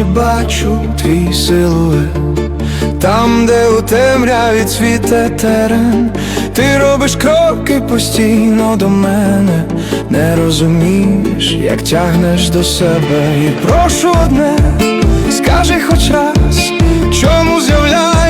ночі бачу твій силует. Там, де у темряві цвіте терен Ти робиш кроки постійно до мене. Не розумієш, як тягнеш до себе. І прошу одне, скажи хоч раз Чому з'являєшся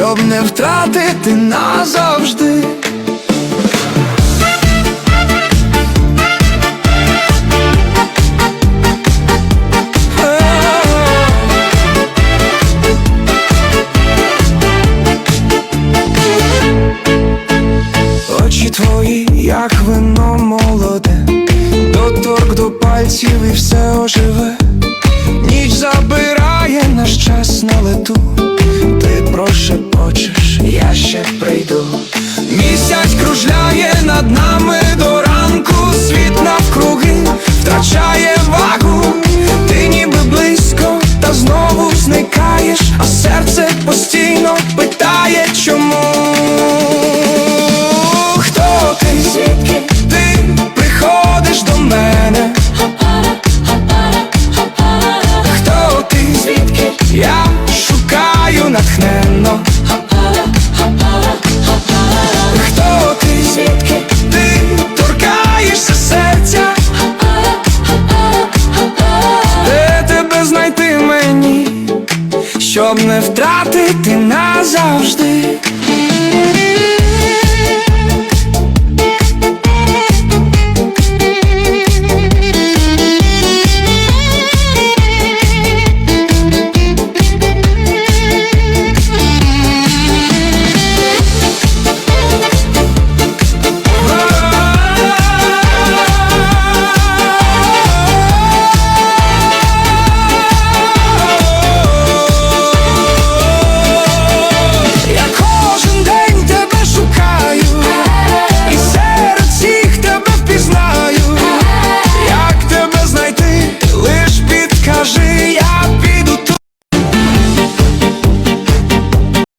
щоб не втратити назавжди? Очі твої, як вино молоде, доторк до пальців і все оживе. Ніч забирає наш час на лету. Ти прошепочеш, я ще прийду. Місяць кружляє над нами до ранку, світ навкруги втрачає вагу. Ти ніби близько, та знову зникаєш, а серце постійно питає, чому. Натхненно? Хто ти, звідки ти торкаєшся серця? Де тебе знайти мені, щоб не втратити назавжди?